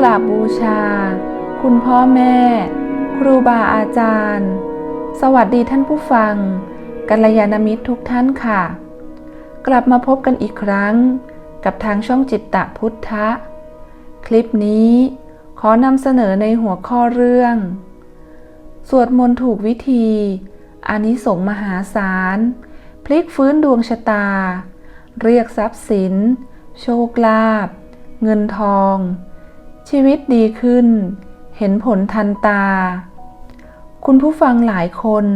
กราบบูชา คุณพ่อแม่ ครูบาอาจารย์ สวัสดีท่านผู้ฟัง กัลยาณมิตรทุกท่านค่ะ กลับมาพบกันอีกครั้ง กับทางช่องจิตตะพุทธะ คลิปนี้ขอนำเสนอในหัวข้อเรื่อง สวดมนต์ถูกวิธีอานิสงส์มหาศาล พลิกฟื้นดวงชะตา เรียกทรัพย์สิน โชคลาภเงินทอง ชีวิตดีขึ้น เห็นผลทันตา คุณผู้ฟังหลายคน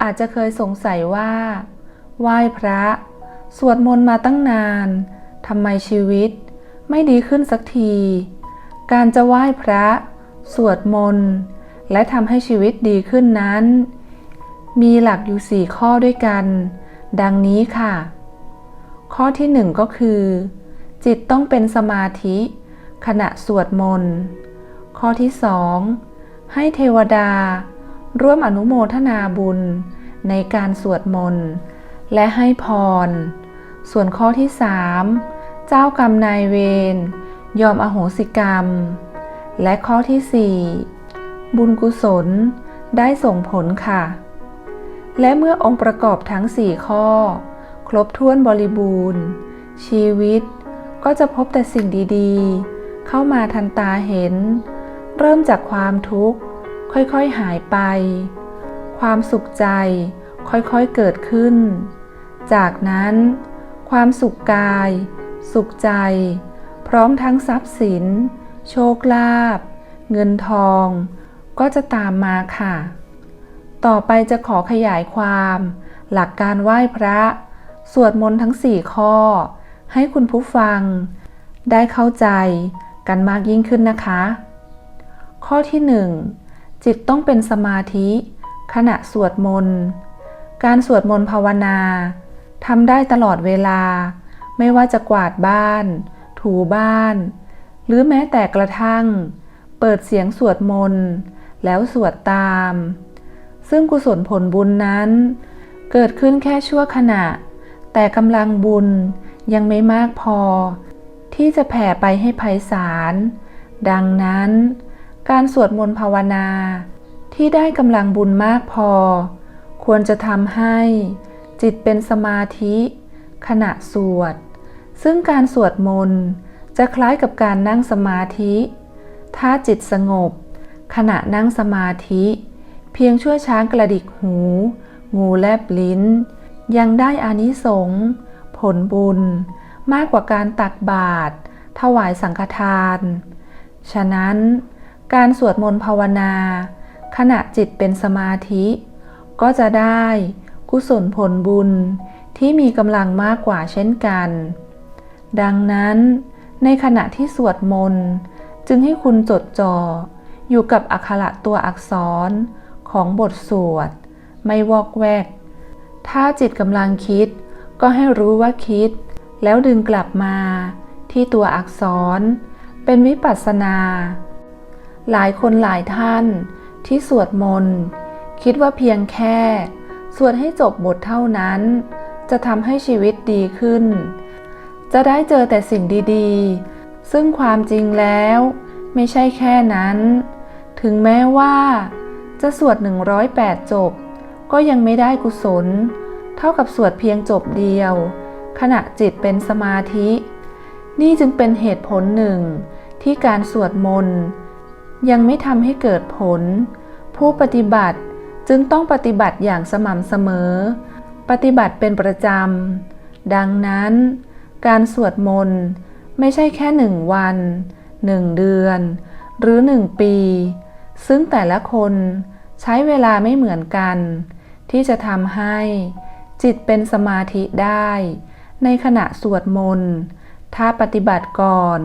อาจจะเคยสงสัยว่า ไหว้พระ สวดมนต์มาตั้งนานทำไมชีวิตไม่ดีขึ้นสักที การจะไหว้พระ สวดมนต์ และทำให้ชีวิตดีขึ้นนั้น มีหลักอยู่สี่ข้อด้วยกัน ดังนี้ค่ะ ข้อที่หนึ่งก็คือ จิตต้องเป็นสมาธิ ขณะสวดมนต์ ข้อที่สองให้เทวดา ร่วมอนุโมทนาบุญในการสวดมนต์ และให้พร ส่วนข้อที่สามเจ้ากรรมนายเวรยอมอโหสิกรรม และข้อที่สี่บุญกุศลได้ส่งผลค่ะ และเมื่อองค์ประกอบทั้งสี่ข้อ ครบถ้วนบริบูรณ์ ชีวิตก็จะพบแต่สิ่งดี ๆ เข้ามาทันตาเห็น เริ่มจากความทุกข์ ค่อยๆหายไป ความสุขใจค่อยๆเกิดขึ้น จากนั้น ความสุขกาย สุขใจ พร้อมทั้งทรัพย์สิน โชคลาภเงินทอง ก็จะตามมาค่ะ ต่อไปจะขอขยายความ หลักการไหว้พระ สวดมนต์ทั้งสี่ข้อ ให้คุณผู้ฟัง ได้เข้าใจ กันมากยิ่งขึ้นนะคะ ข้อที่หนึ่งจิตต้องเป็นสมาธิ ขณะสวดมนต์ การสวดมนต์ภาวนาทำได้ตลอดเวลา ไม่ว่าจะกวาดบ้าน ถูบ้าน หรือแม้แต่กระทั่ง เปิดเสียงสวดมนต์ แล้วสวดตาม ซึ่งกุศลผลบุญนั้น เกิดขึ้นแค่ชั่วขณะ แต่กำลังบุญยังไม่มากพอ ที่จะแผ่ไปให้ไพศาล ดังนั้น การสวดมนต์ภาวนาที่ได้กำลังบุญมากพอ ควรจะทำให้จิตเป็นสมาธิ ขณะสวด ซึ่งการสวดมนต์จะคล้ายกับการนั่งสมาธิ ถ้าจิตสงบ ขณะนั่งสมาธิ เพียงชั่วช้างกระดิกหู งูแลบลิ้น ยังได้อานิสงส์ผลบุญ มากกว่าการตักบาตรถวายสังฆทาน ฉะนั้น การสวดมนต์ภาวนา ขณะจิตเป็นสมาธิ ก็จะได้กุศลผลบุญที่มีกำลังมากกว่าเช่นกัน ดังนั้น ในขณะที่สวดมนต์จึงให้คุณจดจ่ออยู่กับอักขระตัวอักษรของบทสวด ไม่วอกแวก ถ้าจิตกำลังคิดก็ให้รู้ว่าคิด แล้วดึงกลับมาที่ตัวอักษร เป็นวิปัสสนา หลายคนหลายท่านที่สวดมนต์ คิดว่าเพียงแค่ สวดให้จบบทเท่านั้น จะทำให้ชีวิตดีขึ้น จะได้เจอแต่สิ่งดีๆ ซึ่งความจริงแล้ว ไม่ใช่แค่นั้น ถึงแม้ว่า จะสวด 108 จบ ก็ยังไม่ได้กุศล เท่ากับสวดเพียงจบเดียว ขณะจิตเป็นสมาธิ นี่จึงเป็นเหตุผลหนึ่ง ที่การสวดมนต์ยังไม่ทำให้เกิดผล ผู้ปฏิบัติจึงต้องปฏิบัติอย่างสม่ำเสมอ ปฏิบัติเป็นประจำ ดังนั้น การสวดมนต์ไม่ใช่แค่หนึ่งวันหนึ่งเดือน หรือหนึ่งปี ซึ่งแต่ละคนใช้เวลาไม่เหมือนกัน ที่จะทำให้จิตเป็นสมาธิได้ ในขณะสวดมนต์ ถ้าปฏิบัติก่อน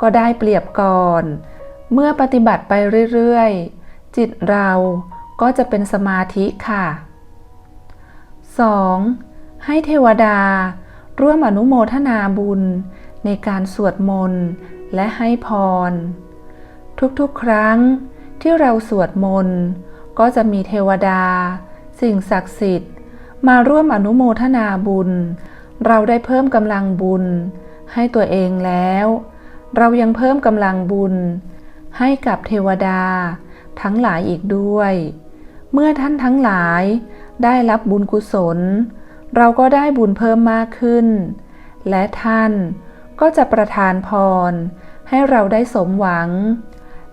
ก็ได้เปรียบก่อน เมื่อปฏิบัติไปเรื่อยๆ จิตเราก็จะเป็นสมาธิค่ะ 2. ให้เทวดา ร่วมอนุโมทนาบุญ ในการสวดมนต์และให้พร ทุกๆ ครั้งที่เราสวดมนต์ก็จะมีเทวดา สิ่งศักดิ์สิทธิ์ มาร่วมอนุโมทนาบุญ เราได้เพิ่มกำลังบุญ ให้ตัวเองแล้ว เรายังเพิ่มกำลังบุญ ให้กับเทวดา ทั้งหลายอีกด้วย เมื่อท่านทั้งหลายได้รับบุญกุศล เราก็ได้บุญเพิ่มมากขึ้น และท่านก็จะประทานพร ให้เราได้สมหวัง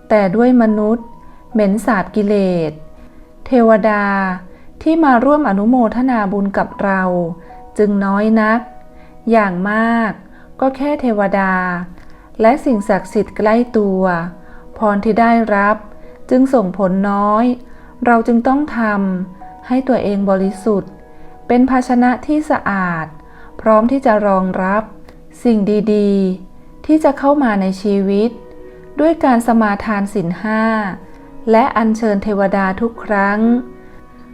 แต่ด้วยมนุษย์ เหม็นสาบกิเลส เทวดาที่มาร่วมอนุโมทนาบุญกับเรา จึงน้อยนัก อย่างมากก็แค่เทวดา และสิ่งศักดิ์สิทธิ์ใกล้ตัว พรที่ได้รับจึงส่งผลน้อย เราจึงต้องทำให้ตัวเองบริสุทธิ์ เป็นภาชนะที่สะอาด พร้อมที่จะรองรับ สิ่งดีๆ ที่จะเข้ามาในชีวิต ด้วยการสมาทานศีลห้าและอัญเชิญเทวดาทุกครั้ง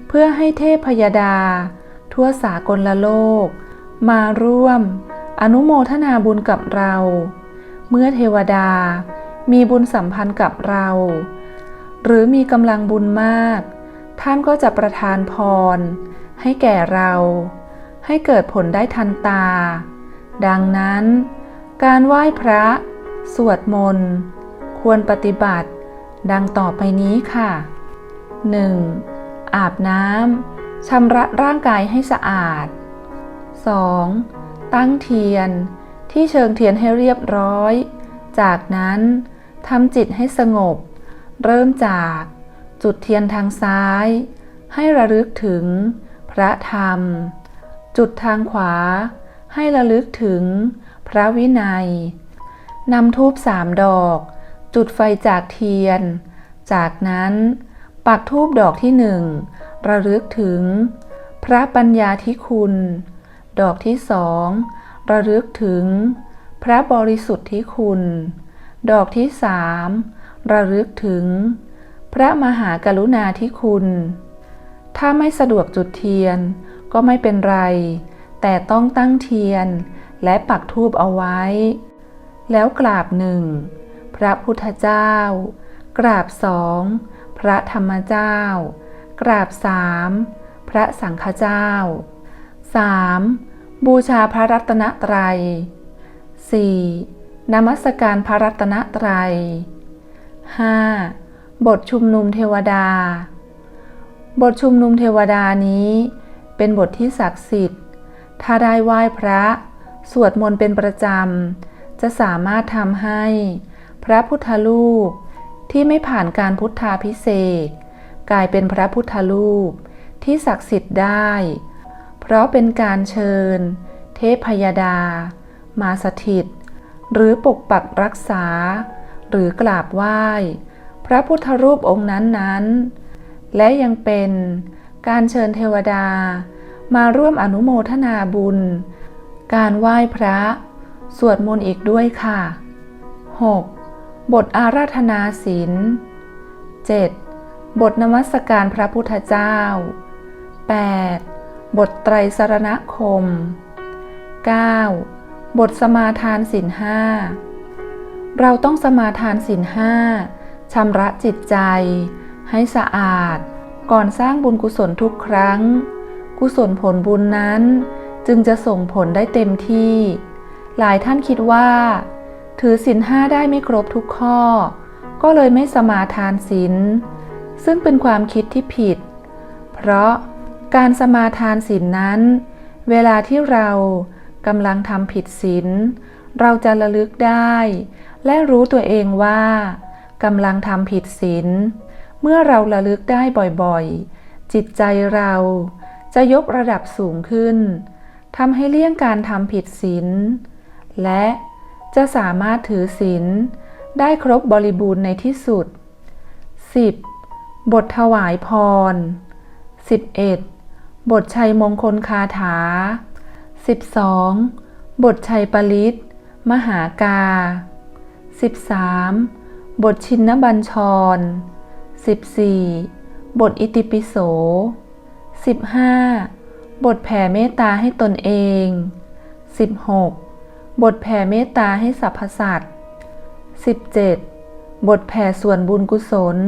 เพื่อให้เทพพยดา ทั่วสากลโลก มาร่วม อนุโมทนาบุญกับเรา เมื่อเทวดามีบุญสัมพันธ์กับเรา หรือมีกำลังบุญมาก ท่านก็จะประทานพร ให้แก่เรา ให้เกิดผลได้ทันตา ดังนั้น การไหว้พระ สวดมนต์ ควรปฏิบัติ ดังต่อไปนี้ค่ะ 1. อาบน้ำ ชำระร่างกายให้สะอาด 2. ตั้งเทียนที่เชิงเทียนให้เรียบร้อย จากนั้นทำจิตให้สงบ เริ่มจากจุดเทียนทางซ้าย ให้ระลึกถึง พระธรรม จุดทางขวา ให้ระลึกถึง พระวินัยนำทูบสามดอก จุดไฟจากเทียน จากนั้น ปักทูบดอกที่หนึ่ง ระลึกถึง พระปัญญาธิคุณ ดอกที่สองระลึกถึง พระบริสุทธิ์ที่คุณ ดอกที่สามระลึกถึง พระมหากรุณาธิคุณ ถ้าไม่สะดวกจุดเทียนก็ไม่เป็นไร แต่ต้องตั้งเทียนและปักทูบเอาไว้ แล้วกราบหนึ่งพระพุทธเจ้า กราบสองพระธรรมเจ้า กราบสามพระสังฆเจ้า 3. บูชาพระรัตนตรัย 4. นมัสการพระรัตนตรัย 5. บทชุมนุมเทวดา บทชุมนุมเทวดานี้ เป็นบทที่ศักดิ์สิทธิ์ ถ้าได้ไหว้พระ สวดมนต์เป็นประจำ จะสามารถทำให้ พระพุทธรูปที่ไม่ผ่านการพุทธาพิเศษ กลายเป็นพระพุทธรูปที่ศักดิ์สิทธิ์ได้ เพราะเป็นการเชิญ เทพพยดา มาสถิต หรือปกปักรักษา หรือกราบไหว้ พระพุทธรูปองค์นั้นๆ และยังเป็นการเชิญเทวดา มาร่วมอนุโมทนาบุญ การไหว้พระ สวดมนต์อีกด้วยค่ะ 6. บทอาราธนาศีล 7. บทนมัสการพระพุทธเจ้า 8. บทไตรสรณคม 9. บทสมาทานศีลห้าเราต้องสมาทานศีลห้าชำระจิตใจ ให้สะอาด ก่อนสร้างบุญกุศลทุกครั้ง กุศลผลบุญนั้น จึงจะส่งผลได้เต็มที่ หลายท่านคิดว่า ถือศีลห้าได้ไม่ครบทุกข้อ ก็เลยไม่สมาทานศีล ซึ่งเป็นความคิดที่ผิด เพราะการสมาทานศีลนั้น เวลาที่เรากำลังทำผิดศีลเราจะระลึกได้ และรู้ตัวเองว่ากำลังทำผิดศีลเมื่อเราระลึกได้บ่อยๆ จิตใจเราจะยกระดับสูงขึ้นทำให้เลี่ยงการทำผิดศีลและจะสามารถถือศีลได้ครบบริบูรณ์ในที่สุด 10. บทถวายพร 11. บทชัยมงคลคาถา 12. บทชัยปลิตมหากา 13. บทชินนบัญชร 14. บทอิติปิโส 15. บทแผ่เมตตาให้ตนเอง 16. บทแผ่เมตตาให้สรรพสัตว์ 17. บทแผ่ส่วนบุญกุศล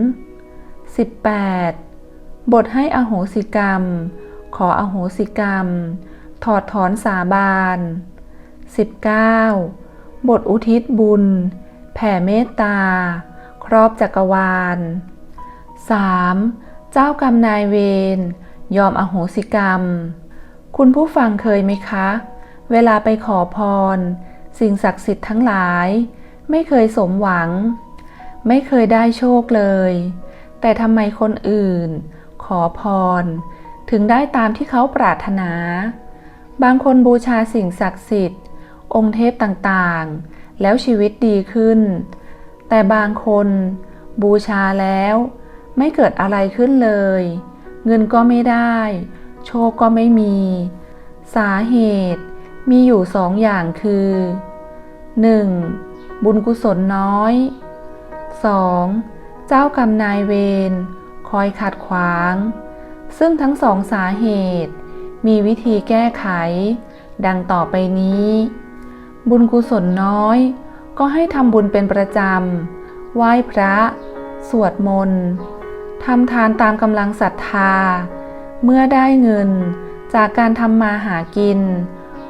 18. บทให้อโหสิกรรม ขออโหสิกรรม ถอดถอนสาบาน 19. บทอุทิศบุญ แผ่เมตตา ครอบจักรวาล 3. เจ้ากรรมนายเวรยอมอโหสิกรรม คุณผู้ฟังเคยไหมคะ เวลาไปขอพร สิ่งศักดิ์สิทธิ์ทั้งหลาย ไม่เคยสมหวัง ไม่เคยได้โชคเลย แต่ทำไมคนอื่น ขอพร ถึงได้ตามที่เขาปรารถนา บางคนบูชาสิ่งศักดิ์สิทธิ์ องค์เทพต่างๆ แล้วชีวิตดีขึ้น แต่บางคนบูชาแล้ว ไม่เกิดอะไรขึ้นเลย เงินก็ไม่ได้ โชคก็ไม่มี สาเหตุมีอยู่สองอย่างคือ 1. บุญกุศลน้อย 2. เจ้ากรรมนายเวรคอยขัดขวาง ซึ่งทั้งสองสาเหตุ มีวิธีแก้ไข ดังต่อไปนี้ บุญกุศลน้อย ก็ให้ทำบุญเป็นประจำไหว้พระ สวดมนต์ทำทานตามกำลังศรัทธา เมื่อได้เงินจากการทำมาหากิน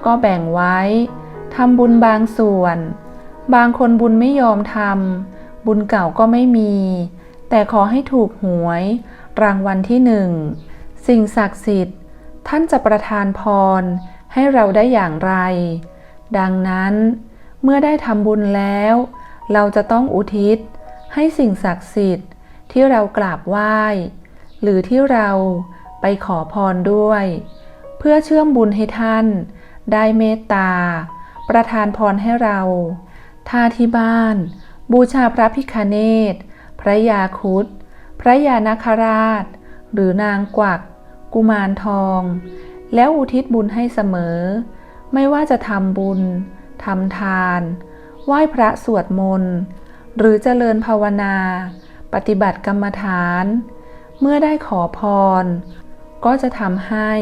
ก็แบ่งไว้ทำบุญบางส่วน บางคนบุญไม่ยอมทำ บุญเก่าก็ไม่มี แต่ขอให้ถูกหวย รางวัลที่หนึ่ง สิ่งศักดิ์สิทธิ์ ท่านจะประทานพร ให้เราได้อย่างไร ดังนั้น เมื่อได้ทำบุญแล้ว เราจะต้องอุทิศ ให้สิ่งศักดิ์สิทธิ์ที่เรากราบไหว้ หรือที่เราไปขอพรด้วย เพื่อเชื่อมบุญให้ท่าน ได้เมตตา ประทานพรให้เราถ้าที่บ้าน บูชาพระพิคเนตพระยาครุฑพระยานาคราช หรือนางกวัก กุมารทอง แล้วอุทิศบุญให้เสมอ ไม่ว่าจะทำบุญทำทาน ไหว้พระสวดมนต์ หรือเจริญภาวนา ปฏิบัติกรรมฐาน เมื่อได้ขอพร ก็จะทำให้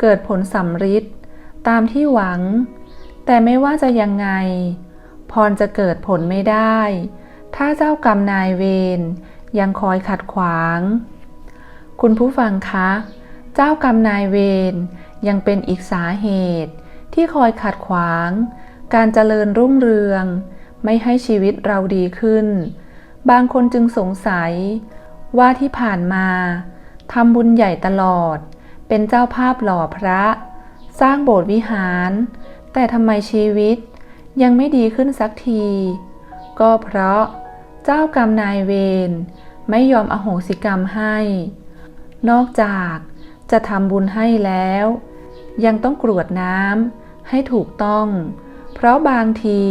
เกิดผลสำฤทธิ์ตามที่หวัง แต่ไม่ว่าจะยังไง พรจะเกิดผลไม่ได้ ถ้าเจ้ากรรมนายเวรยังคอยขัดขวาง คุณผู้ฟังคะ เจ้ากรรมนายเวรยังเป็นอีกสาเหตุ ที่คอยขัดขวาง การเจริญรุ่งเรือง ไม่ให้ชีวิตเราดีขึ้น บางคนจึงสงสัย ว่าที่ผ่านมาทำบุญใหญ่ตลอด เป็นเจ้าภาพหล่อพระ สร้างโบสถ์วิหาร แต่ทำไมชีวิต ยังไม่ดีขึ้นสักที ก็เพราะเจ้ากรรมนายเวรไม่ยอมอโหสิกรรมให้ นอกจากจะทำบุญให้แล้ว ยังต้องกรวดน้ำให้ถูกต้อง เพราะบางที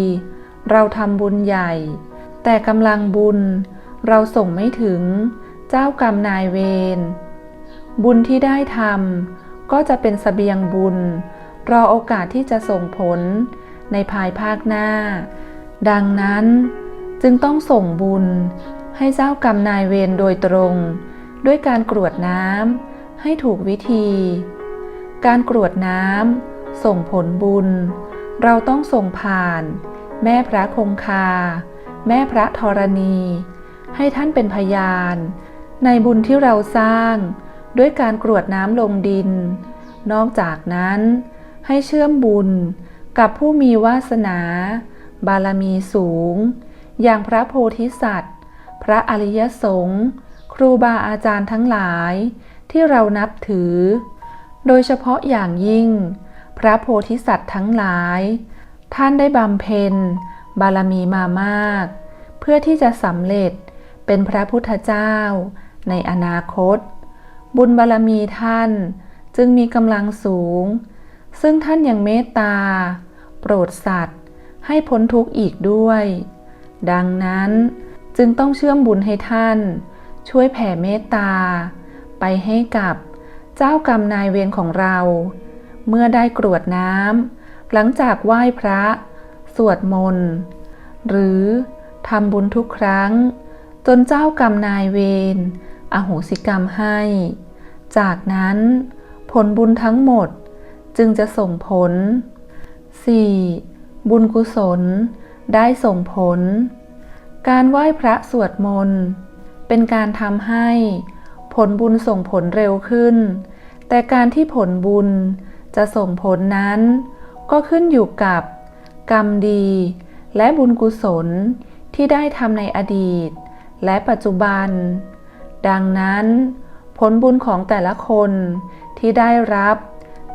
เราทำบุญใหญ่ แต่กำลังบุญเราส่งไม่ถึงเจ้ากรรมนายเวรบุญที่ได้ทำก็จะเป็นสเสบียงบุญ รอโอกาสที่จะส่งผล ในภายภาคหน้า ดังนั้นจึงต้องส่งบุญให้เจ้ากรรมนายเวรโดยตรง ด้วยการกรวดน้ำให้ถูกวิธี การกรวดน้ำส่งผลบุญ เราต้องส่งผ่าน แม่พระคงคา แม่พระธรณี ให้ท่านเป็นพยาน ในบุญที่เราสร้างด้วยการกรวดน้ำลงดิน นอกจากนั้นให้เชื่อมบุญ กับผู้มีวาสนา บารมีสูง อย่างพระโพธิสัตว์ พระอริยสงฆ์ครูบาอาจารย์ทั้งหลายที่เรานับถือ โดยเฉพาะอย่างยิ่ง พระโพธิสัตว์ทั้งหลาย ท่านได้บำเพ็ญ บารมีมามาก เพื่อที่จะสำเร็จเป็นพระพุทธเจ้า ในอนาคต บุญบารมีท่านจึงมีกำลังสูง ซึ่งท่านยังเมตตา โปรดสัตว์ ให้พ้นทุกข์อีกด้วย ดังนั้นจึงต้องเชื่อมบุญให้ท่าน ช่วยแผ่เมตตา ไปให้กับเจ้ากรรมนายเวรของเรา เมื่อได้กรวดน้ำหลังจากไหว้พระ สวดมนต์ หรือทำบุญทุกครั้ง จนเจ้ากรรมนายเวรอโหสิกรรมให้ จากนั้นผลบุญทั้งหมด จึงจะส่งผล 4. บุญกุศล ได้ส่งผล การไหว้พระสวดมนต์เป็นการทำให้ผลบุญส่งผลเร็วขึ้น แต่การที่ผลบุญจะส่งผลนั้น ก็ขึ้นอยู่กับ กรรมดี และบุญกุศลที่ได้ทำในอดีต และปัจจุบัน ดังนั้น ผลบุญของแต่ละคนที่ได้รับ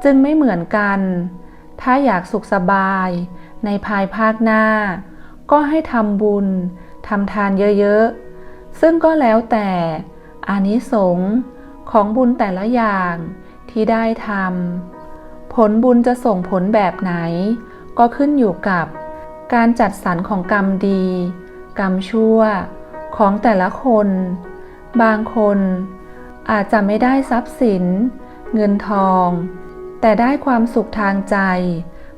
จึงไม่เหมือนกัน ถ้าอยากสุขสบายในภายภาคหน้า ก็ให้ทำบุญทำทานเยอะๆ ซึ่งก็แล้วแต่อานิสงส์ของบุญแต่ละอย่างที่ได้ทำผลบุญจะส่งผลแบบไหน ก็ขึ้นอยู่กับการจัดสรรของกรรมดี กรรมชั่วของแต่ละคน บางคนอาจจะไม่ได้ทรัพย์สิน เงินทอง แต่ได้ความสุขทางใจ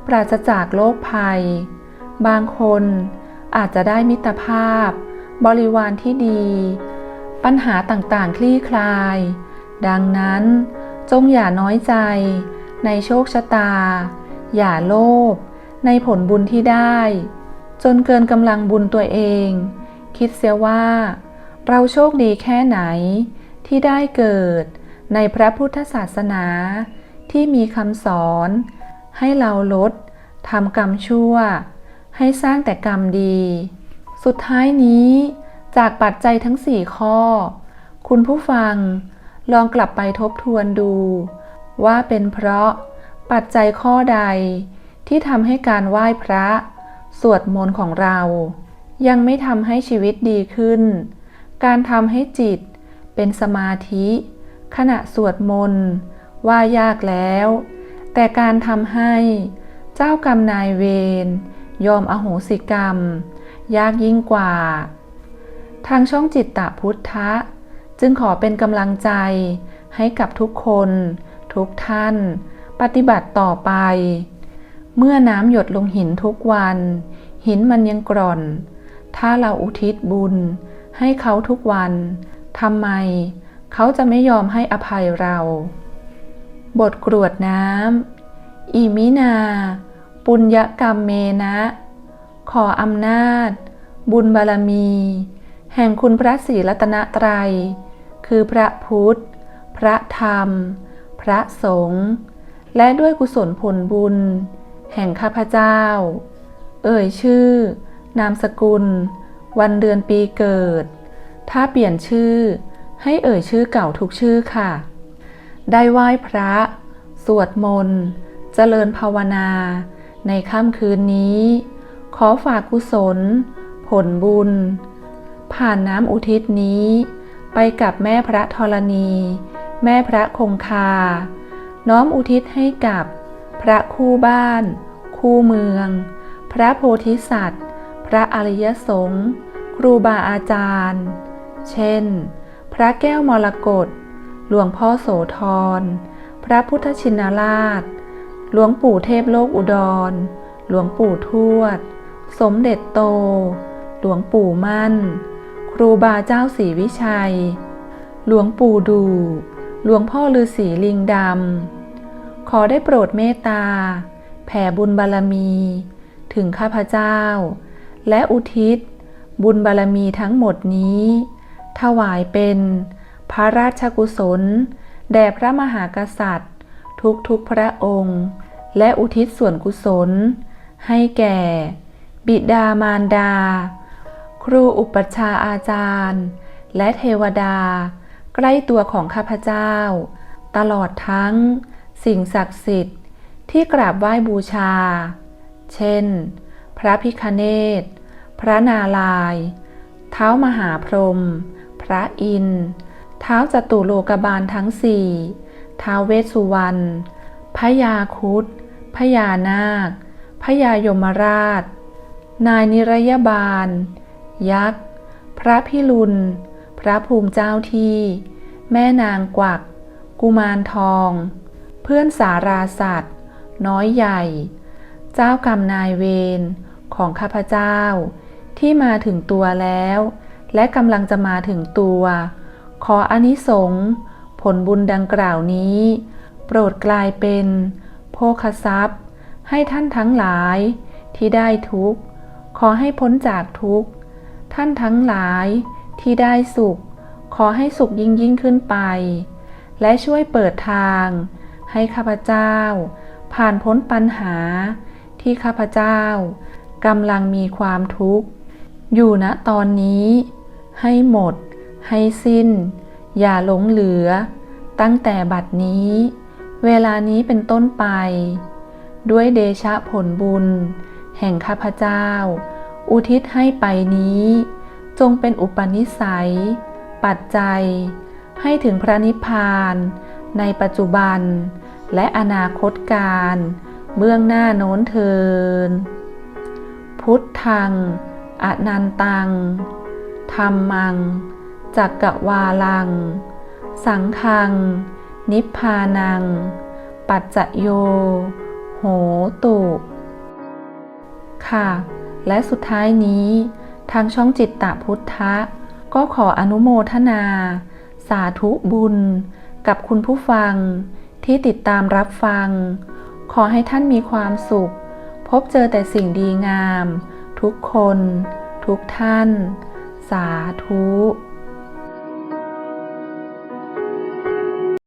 ปราศจากโรคภัย บางคนอาจจะได้มิตรภาพ บริวารที่ดี ปัญหาต่างๆ คลี่คลาย ดังนั้นจงอย่าน้อยใจ ในโชคชะตา อย่าโลภในผลบุญที่ได้ จนเกินกำลังบุญตัวเอง คิดเสียว่า เราโชคดีแค่ไหนที่ได้เกิดในพระพุทธศาสนา ที่มีคำสอน ให้เราลดทำกรรมชั่ว ให้สร้างแต่กรรมดี สุดท้ายนี้จากปัจจัยทั้งสี่ข้อ คุณผู้ฟังลองกลับไปทบทวนดู ว่าเป็นเพราะปัจจัยข้อใดที่ทำให้การไหว้พระ สวดมนต์ของเรา ยังไม่ทำให้ชีวิตดีขึ้น การทำให้จิตเป็นสมาธิ ขณะสวดมนต์ ว่ายากแล้ว แต่การทำให้เจ้ากรรมนายเวรยอมอโหสิกรรม ยากยิ่งกว่า ทางช่องจิตตะพุทธะ จึงขอเป็นกำลังใจให้กับทุกคน ทุกท่าน ปฏิบัติต่อไป เมื่อน้ำหยดลงหินทุกวัน หินมันยังกร่อน ถ้าเราอุทิศบุญ ให้เขาทุกวันทำไม เขาจะไม่ยอมให้อภัยเรา บทกรวดน้ำอิมินา ปุญญกรรมเมนะ ขออำนาจ บุญบารมี แห่งคุณพระศรีรัตนตรัย คือพระพุทธ พระธรรม พระสงฆ์ และด้วยกุศลผลบุญ แห่งข้าพเจ้า เอ่ยชื่อ นามสกุล วันเดือนปีเกิด ถ้าเปลี่ยนชื่อให้เอ่ยชื่อเก่าทุกชื่อค่ะ ได้ไหว้พระ สวดมนต์ เจริญภาวนา ในค่ำคืนนี้ ขอฝากกุศล ผลบุญ ผ่านน้ำอุทิศนี้ ไปกับแม่พระธรณี แม่พระคงคา น้อมอุทิศให้กับ พระคู่บ้าน คู่เมือง พระโพธิสัตว์ พระอริยสงฆ์ครูบาอาจารย์ เช่น พระแก้วมรกต หลวงพ่อโสธร พระพุทธชินราช หลวงปู่เทพโลกอุดร หลวงปู่ทวด สมเด็จโต หลวงปู่มั่น ครูบาเจ้าศรีวิชัย หลวงปู่ดู หลวงพ่อฤาษีลิงดำ ขอได้โปรดเมตตา แผ่บุญบารมี ถึงข้าพเจ้า และอุทิศ บุญบารมีทั้งหมดนี้ ถวายเป็น พระราชกุศล แด่พระมหากษัตริย์ ทุกๆพระองค์ และอุทิศส่วนกุศล ให้แก่ บิดามารดา ครูอุปัชฌาอาจารย์ และเทวดา ใกล้ตัวของข้าพเจ้า ตลอดทั้ง สิ่งศักดิ์สิทธิ์ที่กราบไหว้บูชา เช่น พระพิคเนศพระนารายณ์เท้ามหาพรหมพระอินทร์ เท้าจตุโลกบาลทั้งสี่เท้าวเวสสุวรรณพญาคุดพญานาคพญายมราช นายนิรยบาล ยักษ์ พระพิรุณ พระภูมิเจ้าที่ แม่นางกวัก กุมารทอง เพื่อนสาราสัตว์ น้อยใหญ่ เจ้ากรรมนายเวรของข้าพเจ้า ที่มาถึงตัวแล้ว และกำลังจะมาถึงตัว ขออานิสงส์ผลบุญดังกล่าวนี้ โปรดกลายเป็น โภคทรัพย์ ให้ท่านทั้งหลายที่ได้ทุกข์ ขอให้พ้นจากทุกข์ ท่านทั้งหลายที่ได้สุข ขอให้สุขยิ่งยิ่งขึ้นไป และช่วยเปิดทาง ให้ข้าพเจ้า ผ่านพ้นปัญหา ที่ข้าพเจ้ากำลังมีความทุกข์ อยู่ณตอนนี้ให้หมด ให้สิ้น อย่าหลงเหลือ ตั้งแต่บัดนี้ เวลานี้เป็นต้นไป ด้วยเดชะผลบุญ แห่งข้าพเจ้า อุทิศให้ไปนี้ จงเป็นอุปนิสัย ปัจจัย ให้ถึงพระนิพพาน ในปัจจุบัน และอนาคตการเบื้องหน้าโน้นเทิน พุทธัง อนันตัง ธรรมัง จักกะวาลัง สังฆัง นิพพานัง ปัจจโย โหตุ ค่ะ และสุดท้ายนี้ ทางช่องจิตตะพุทธะ ก็ขออนุโมทนา สาธุบุญ กับคุณผู้ฟังที่ติดตามรับฟัง ขอให้ท่านมีความสุข พบเจอแต่สิ่งดีงาม ทุกคน ทุกท่าน สาธุ